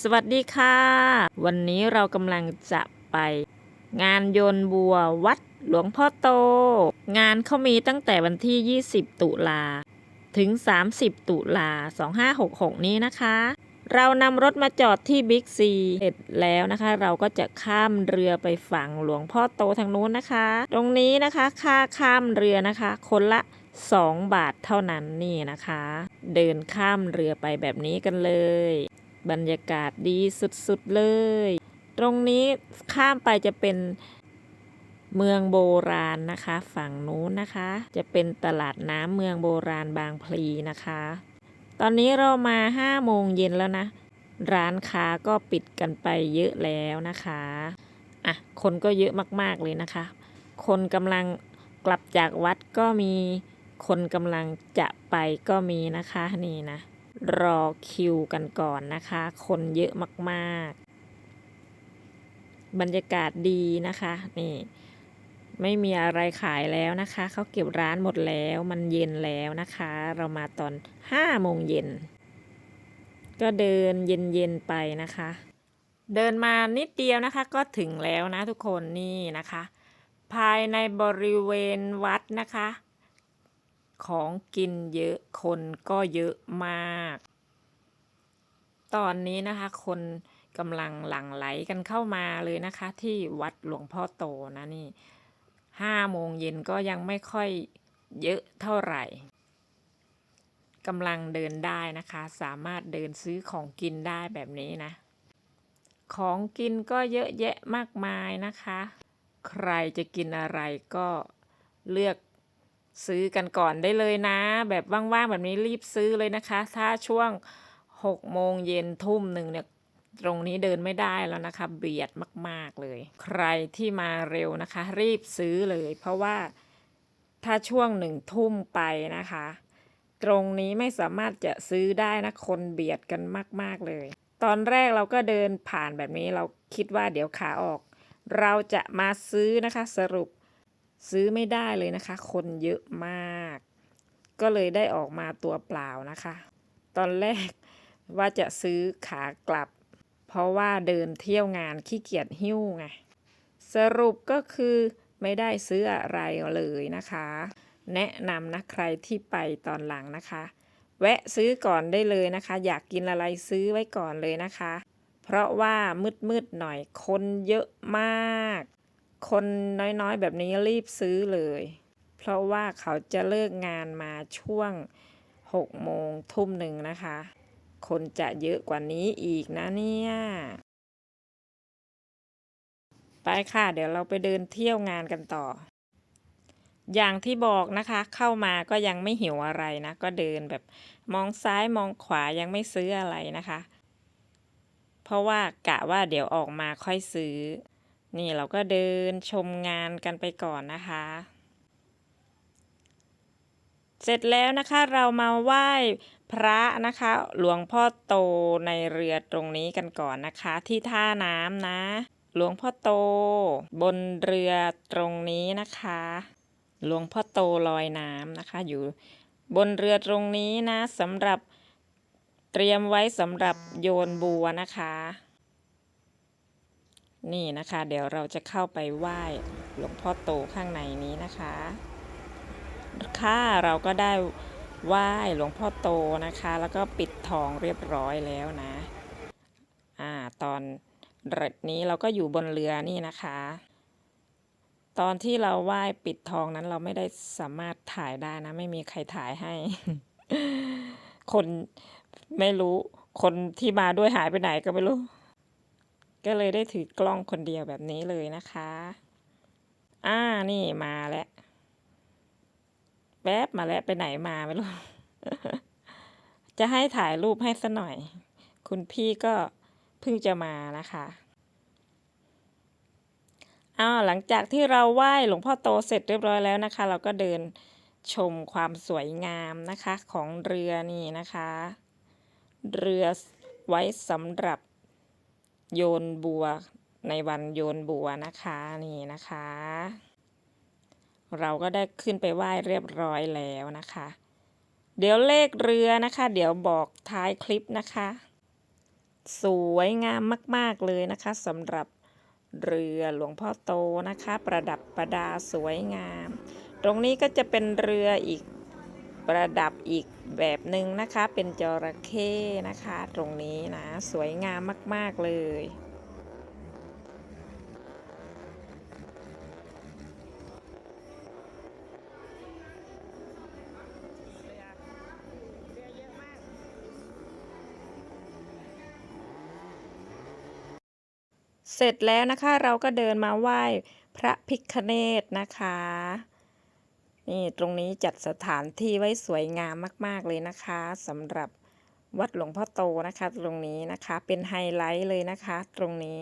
สวัสดีค่ะ วันนี้เรากำลังจะไป งานโยนบัววัดหลวงพ่อโต งานเขามีตั้งแต่วันที่ 20 ตุลา ถึง 30 ตุลา 2566 นี้นะคะ เรานำรถมาจอดที่บิ๊กซีเสร็จแล้วนะคะ เราก็จะข้ามเรือไปฝั่งหลวงพ่อโตทางนู้นนะคะ ตรงนี้นะคะค่าข้ามเรือนะคะ คนละ2 บาทเท่านั้นนี่นะคะ เดินข้ามเรือไปแบบนี้กันเลย บรรยากาศดีสุดๆเลย ตรงนี้ข้ามไปจะเป็นเมืองโบราณนะคะ ฝั่งนู้นนะคะ จะเป็นตลาดน้ำเมืองโบราณบางพลีนะคะ ตอนนี้เรามาห้าโมงเย็นแล้วนะ ร้านค้าก็ปิดกันไปเยอะแล้วนะคะอะคนก็เยอะมากๆเลยนะคะ คนกำลังกลับจากวัดก็มีคนกำลังจะไปก็มีนะคะนี่นะ รอคิวกันก่อนนะคะ คนเยอะมากๆ บรรยากาศดีนะคะ นี่ ไม่มีอะไรขายแล้วนะคะ เขาเก็บร้านหมดแล้ว มันเย็นแล้วนะคะ เรามาตอนห้าโมงเย็น ก็เดินเย็นๆไปนะคะ เดินมานิดเดียวนะคะ ก็ถึงแล้วนะทุกคนนี่นะคะ ภายในบริเวณวัดนะคะ ของกินเยอะคนก็เยอะมาก ตอนนี้นะคะคนกำลังหลั่งไหลกันเข้ามาเลยนะคะ ที่วัดหลวงพ่อโตนะนี่ห้าโมงเย็นก็ยังไม่ค่อยเยอะเท่าไหร่กำลังเดินได้นะคะ สามารถเดินซื้อของกินได้แบบนี้นะ ของกินก็เยอะแยะมากมายนะคะ ใครจะกินอะไรก็เลือก ซื้อกันก่อนได้เลยนะ แบบว่างๆแบบนี้รีบซื้อเลยนะคะ ถ้าช่วง6โมงเย็นทุ่มหนึ่งเนี่ยตรงนี้เดินไม่ได้แล้วนะคะ เบียดมากๆเลย ใครที่มาเร็วนะคะ รีบซื้อเลย เพราะว่าถ้าช่วงหนึ่งทุ่มไปนะคะ ตรงนี้ไม่สามารถจะซื้อได้นะคนเบียดกันมาก ๆเลย ตอนแรกเราก็เดินผ่านแบบนี้เราคิดว่าเดี๋ยวขาออก เราจะมาซื้อนะคะสรุป ซื้อไม่ได้เลยนะคะ คนเยอะมาก ก็เลยได้ออกมาตัวเปล่านะคะ ตอนแรกว่าจะซื้อขากลับ เพราะว่าเดินเที่ยวงานขี้เกียจหิ้วไง สรุปก็คือไม่ได้ซื้ออะไรเลยนะคะ แนะนำนะใครที่ไปตอนหลังนะคะ แวะซื้อก่อนได้เลยนะคะ อยากกินอะไรซื้อไว้ก่อนเลยนะคะ เพราะว่ามืดๆหน่อยคนเยอะมาก คนน้อยๆ แบบนี้รีบซื้อเลย เพราะว่าเขาจะเลิกงานมาช่วง6โมงทุ่มหนึ่งนะคะ คนจะเยอะกว่านี้อีกนะเนี่ย ไปค่ะ เดี๋ยวเราไปเดินเที่ยวงานกันต่อ อย่างที่บอกนะคะ เข้ามาก็ยังไม่หิวอะไรนะ ก็เดินแบบมองซ้ายมองขวายังไม่ซื้ออะไรนะคะ เพราะว่ากะว่าเดี๋ยวออกมาค่อยซื้อ นี่เราก็เดินชมงานกันไปก่อนนะคะ เสร็จแล้วนะคะเรามาไหว้พระนะคะ หลวงพ่อโตในเรือตรงนี้กันก่อนนะคะ ที่ท่าน้ำนะ หลวงพ่อโต บนเรือตรงนี้นะคะ หลวงพ่อโตลอยน้ำนะคะ อยู่บนเรือตรงนี้นะสำหรับเตรียมไว้สำหรับโยนบัวนะคะ นี่นะคะ เดี๋ยวเราจะเข้าไปไหว้หลวงพ่อโตข้างในนี้นะคะค่ะเราก็ได้ไหว้หลวงพ่อโตนะคะ แล้วก็ปิดทองเรียบร้อยแล้วนะอ่าตอนนี้เราก็อยู่บนเรือนี่นะคะ ตอนที่เราไหว้ปิดทองนั้นเราไม่ได้สามารถถ่ายได้นะ ไม่มีใครถ่ายให้ คนไม่รู้คนที่มาด้วยหายไปไหนก็ไม่รู้ ก็เลยได้ถือกล้องคนเดียวแบบนี้เลยนะคะ อ่า นี่มาแล้ว แป๊บมาแล้วไปไหนมาไม่รู้ จะให้ถ่ายรูปให้สัหน่อย คุณพี่ก็เพิ่งจะมานะคะอ้าวหลังจากที่เราไหว้หลวงพ่อโตเสร็จเรียบร้อยแล้วนะคะ เราก็เดินชมความสวยงามนะคะของเรือนี่นะคะ เรือไว้สำหรับ โยนบัวในวันโยนบัวนะคะนี่นะคะ เราก็ได้ขึ้นไปไหว้เรียบร้อยแล้วนะคะ เดี๋ยวเลขเรือนะคะ เดี๋ยวบอกท้ายคลิปนะคะ สวยงามมาก ๆ เลยนะคะสำหรับเรือหลวงพ่อโตนะคะ ประดับประดาสวยงาม ตรงนี้ก็จะเป็นเรืออีก ประดับอีกแบบหนึ่งนะคะ เป็นจระเข้นะคะ ตรงนี้นะ สวยงามมาก ๆ เลยเสร็จแล้วนะคะเราก็เดินมาไหว้พระพิคเนตนะคะ นี่ตรงนี้จัดสถานที่ไว้สวยงามมาก ๆ เลยนะคะสำหรับวัดหลวงพ่อโตนะคะ ตรงนี้นะคะเป็นไฮไลท์เลยนะคะ ตรงนี้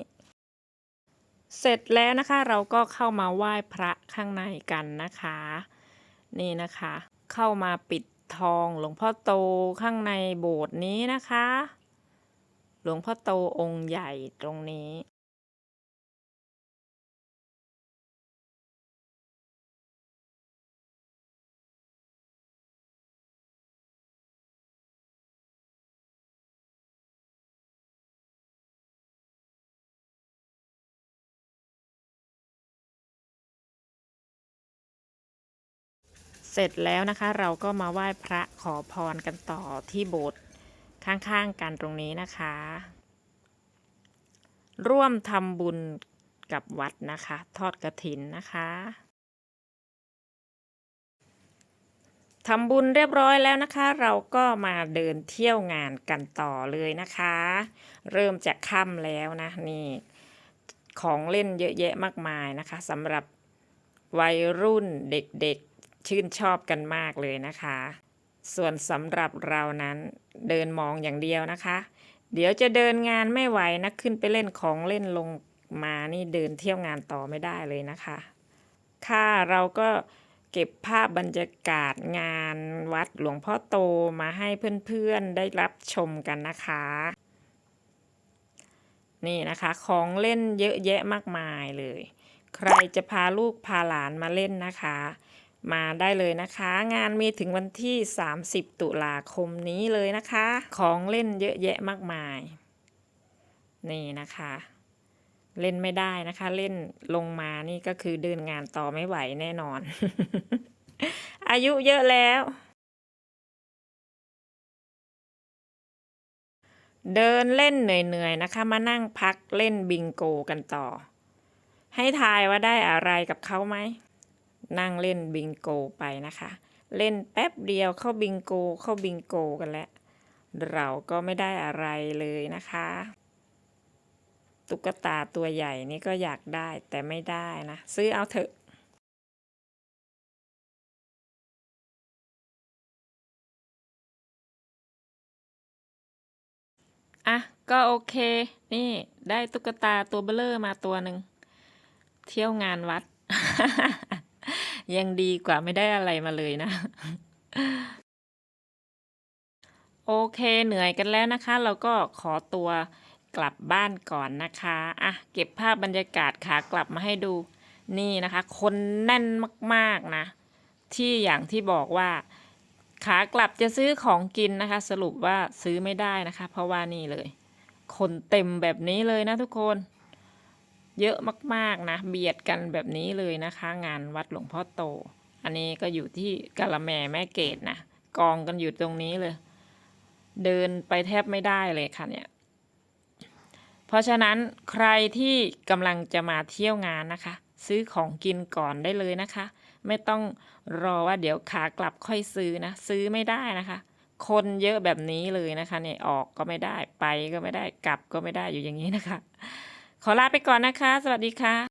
เสร็จแล้วนะคะเราก็เข้ามาไหว้พระข้างในกันนะคะ นี่นะคะ เข้ามาปิดทองหลวงพ่อโตข้างในโบสถ์นี้นะคะ หลวงพ่อโตองค์ใหญ่ตรงนี้ เสร็จแล้วนะคะเราก็มาไหว้พระขอพรกันต่อที่โบสถ์ข้างๆกันตรงนี้นะคะ ร่วมทำบุญกับวัดนะคะ ทอดกระถินนะคะทำบุญเรียบร้อยแล้วนะคะ เราก็มาเดินเที่ยวงานกันต่อเลยนะคะ เริ่มจากค่ำแล้วนะนี่ของเล่นเยอะแยะมากมายนะคะสำหรับวัยรุ่นเด็กๆ ชื่นชอบกันมากเลยนะคะ ส่วนสำหรับเรานั้นเดินมองอย่างเดียวนะคะ เดี๋ยวจะเดินงานไม่ไหวนะขึ้นไปเล่นของเล่นลงมานี่เดินเที่ยวงานต่อไม่ได้เลยนะคะ ค่ะเราก็เก็บภาพบรรยากาศงานวัดหลวงพ่อโตมาให้เพื่อนๆได้รับชมกันนะคะ นี่นะคะของเล่นเยอะแยะมากมายเลย ใครจะพาลูกพาหลานมาเล่นนะคะ มาได้เลยนะคะ งานมีถึงวันที่ 30 ตุลาคมนี้เลยนะคะ ของเล่นเยอะแยะมากมาย นี่นะคะ เล่นไม่ได้นะคะ เล่นลงมานี่ก็คือเดินงานต่อไม่ไหวแน่นอน อายุเยอะแล้ว เดินเล่นเหนื่อยๆนะคะ มานั่งพักเล่นบิงโกกันต่อ ให้ทายว่าได้อะไรกับเขาไหม นั่งเล่นบิงโกไปนะคะ เล่นแป๊บเดียวเข้าบิงโกเข้าบิงโกกันแล้ว เราก็ไม่ได้อะไรเลยนะคะ ตุ๊กตาตัวใหญ่นี่ก็อยากได้แต่ไม่ได้นะ ซื้อเอาเถอะอะก็โอเค นี่ได้ตุ๊กตาตัวเบลเลอร์มาตัวหนึ่ง เที่ยวงานวัด ยังดีกว่าไม่ได้อะไรมาเลยนะ โอเคเหนื่อยกันแล้วนะคะ เราก็ขอตัวกลับบ้านก่อนนะคะอะเก็บภาพบรรยากาศขากลับมาให้ดู นี่นะคะ คนแน่นมากๆนะ ที่อย่างที่บอกว่า ขากลับจะซื้อของกินนะคะ สรุปว่าซื้อไม่ได้นะคะ เพราะว่านี่เลย คนเต็มแบบนี้เลยนะทุกคน เยอะมากๆนะ เบียดกันแบบนี้เลยนะคะ งานวัดหลวงพ่อโต อันนี้ก็อยู่ที่กะละแมแม่เกดนะกองกันอยู่ตรงนี้เลย เดินไปแทบไม่ได้เลยค่ะเนี่ย เพราะฉะนั้นใครที่กำลังจะมาเที่ยวงานนะคะ ซื้อของกินก่อนได้เลยนะคะ ไม่ต้องรอว่าเดี๋ยวขากลับค่อยซื้อนะ ซื้อไม่ได้นะคะ คนเยอะแบบนี้เลยนะคะเนี่ยออกก็ไม่ได้ไปก็ไม่ได้กลับก็ไม่ได้อยู่อย่างนี้นะคะ ขอลาไปก่อนนะคะ สวัสดีค่ะ